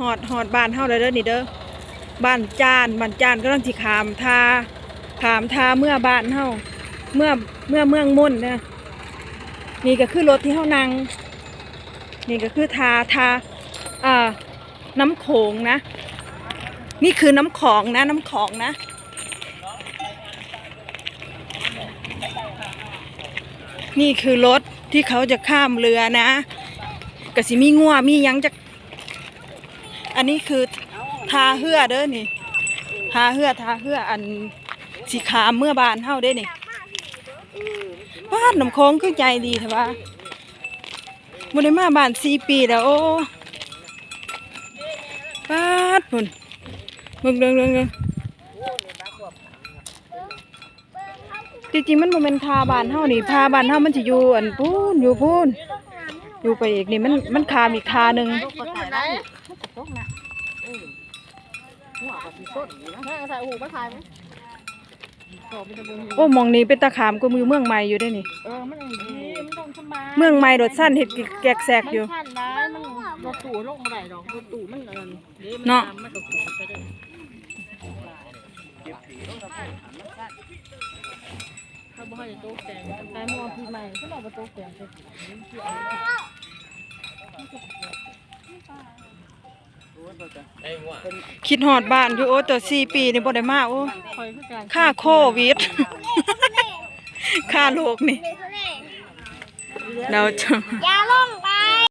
หอดหอดบ้านเฮาเลยเด้อนี่เด้อบ้านจานบ้านจานกำลังสิขามทาขามทาเมื่อบ้านเฮาเมื่อเมื่อเมืองมุ่นนะนี่ก็คือรถที่เฮานั่งนี่ก็คือทาทาอ่าน้ำโขงนะ นี่คือน้ำของนะ น้ำของนะนี่คือรถที่เขาจะข้ามเรือนะกะสิมีงัวมียังจะ อันนี้คือทาเหือเด้อนี่ทาเหือทาเหืออันสีขามเมื่อบานเฮาเด้นี่บ้านน้ำโค้งคือใจดีเถอะว่าบ่ได้มาบ้านสี่ปีแล้วโอ้บ้านพุ่นเบิ่งเบิ่งเบิ่งเบิ่งจริงๆมันบ่แม่นทาบานเฮานี่ทาบานเฮามันสิอยู่อันพูนอยู่พูนอยู่ไปอีกนี่มันมันคามอีกทาหนึ่ง ก็ถ่ายได้ตกนะเออหัวกับสีส้นอยู่นะถ่ายหูมาถ่ายไหมตอบไปจะเบิ่งโอ้หมองนี้เป็นตะขามก็มือเมืองใหม่อยู่ได้นี่ เออมันอย่างนี้มันต้องสบายเมืองใหม่รถสั้นเห็ดแกกแสกอยู่ มันขั้นได้มันรถตู่ลงมาได้ดอกรถตู่มันเอินเดี๋ยวมันเนาะทำมันก็ขู่ไปเลยเขาบอกให้โต๊ะแตงแต่มองพี่ใหม่เขาบอกว่าโต๊ะแตงเป็น คิดหอดบ้านอยู่โอ้ตัวสี่ปีนี่บ่ได้มาโอ้ค่าโควิด ค่าโลกนี่ เราจะยาลงไป